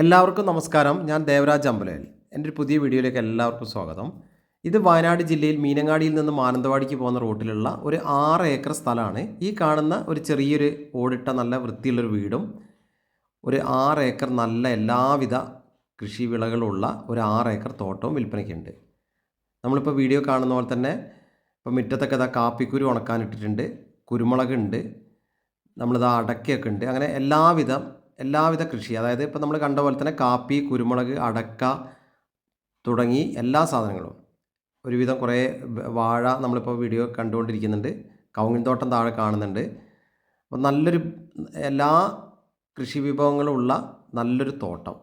എല്ലാവർക്കും നമസ്കാരം. ഞാൻ ദേവരാജ് അമ്പലയിൽ. എന്റെ ഒരു പുതിയ വീഡിയോയിലേക്ക് എല്ലാവർക്കും സ്വാഗതം. ഇത് വയനാട് ജില്ലയിൽ മീനങ്ങാടിയിൽ നിന്ന് മാനന്തവാടിക്ക് പോകുന്ന റൂട്ടിലുള്ള ഒരു ആറ് ഏക്കർ സ്ഥലമാണ്. ഈ കാണുന്ന ഒരു ചെറിയൊരു ഓടിട്ട നല്ല വൃത്തിയുള്ളൊരു വീടും ഒരു ആറ് ഏക്കർ നല്ല എല്ലാവിധ കൃഷി വിളകളുള്ള ഒരു ആറ് ഏക്കർ തോട്ടവും വിൽപ്പനയ്ക്കുണ്ട്. നമ്മളിപ്പോൾ വീഡിയോ കാണുന്ന പോലെ തന്നെ ഇപ്പോൾ മുറ്റത്തൊക്കെ ഇതാ കാപ്പിക്കുരു ഉണക്കാനിട്ടിട്ടുണ്ട് കുരുമുളക് ഉണ്ട് നമ്മളിതാ അടക്കയൊക്കെ ഉണ്ട്. അങ്ങനെ എല്ലാവിധ എല്ലാവിധ കൃഷി അതായത് ഇപ്പോൾ നമ്മൾ കണ്ട പോലെ തന്നെ കാപ്പി കുരുമുളക് അടക്ക തുടങ്ങി എല്ലാ സാധനങ്ങളും. ഒരുവിധം കുറേ വാഴ നമ്മളിപ്പോൾ വീഡിയോ കണ്ടുകൊണ്ടിരിക്കുന്നുണ്ട്. കവുങ്ങിൻ തോട്ടം താഴെ കാണുന്നുണ്ട്. അപ്പോൾ നല്ലൊരു എല്ലാ കൃഷി വിഭവങ്ങളും ഉള്ള നല്ലൊരു തോട്ടം.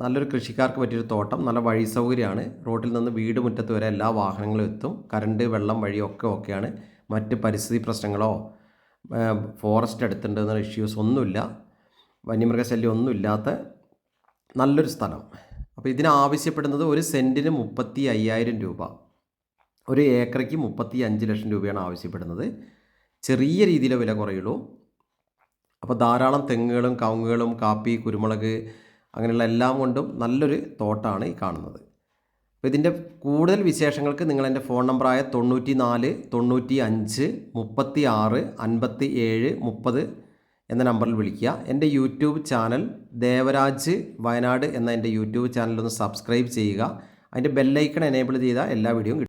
നല്ലൊരു കൃഷിക്കാർക്ക് പറ്റിയൊരു തോട്ടം. നല്ല വഴി സൗകര്യമാണ്. റോഡിൽ നിന്ന് വീട് മുറ്റത്ത് വരെ എല്ലാ വാഹനങ്ങളും എത്തും. കറണ്ട് വെള്ളം വഴിയൊക്കെ ഒക്കെയാണ് മറ്റ് പരിസ്ഥിതി പ്രശ്നങ്ങളോ ഫോറസ്റ്റ് അടുത്തുണ്ടെന്ന ഇഷ്യൂസ് ഒന്നുമില്ല. വന്യമൃഗശല്യം ഒന്നുമില്ലാത്ത നല്ലൊരു സ്ഥലം. അപ്പോൾ ഇതിനാവശ്യപ്പെടുന്നത് ഒരു സെന്റിന് മുപ്പത്തി അയ്യായിരം രൂപ. ഒരു ഏക്കറയ്ക്ക് മുപ്പത്തി അഞ്ച് ലക്ഷം രൂപയാണ് ആവശ്യപ്പെടുന്നത്. ചെറിയ രീതിയിലെ വില കുറയുള്ളൂ. അപ്പോൾ ധാരാളം തെങ്ങുകളും കവുങ്ങുകളും കാപ്പി കുരുമുളക് അങ്ങനെയുള്ള എല്ലാം കൊണ്ടും നല്ലൊരു തോട്ടാണ് ഈ കാണുന്നത്. അപ്പോൾ ഇതിന്റെ കൂടുതൽ വിശേഷങ്ങൾക്ക് നിങ്ങൾ എന്റെ ഫോൺ നമ്പറായ തൊണ്ണൂറ്റി നാല് തൊണ്ണൂറ്റി അഞ്ച് മുപ്പത്തി ആറ് അൻപത്തി ഏഴ് മുപ്പത് എന്ന നമ്പറിൽ വിളിക്കുക. എന്റെ യൂട്യൂബ് ചാനൽ ദേവരാജ് വയനാട് എന്ന എന്റെ യൂട്യൂബ് ചാനലൊന്ന് സബ്സ്ക്രൈബ് ചെയ്യുക. അതിന്റെ ബെല്ലൈക്കൺ എനേബിൾ ചെയ്താൽ എല്ലാ വീഡിയോയും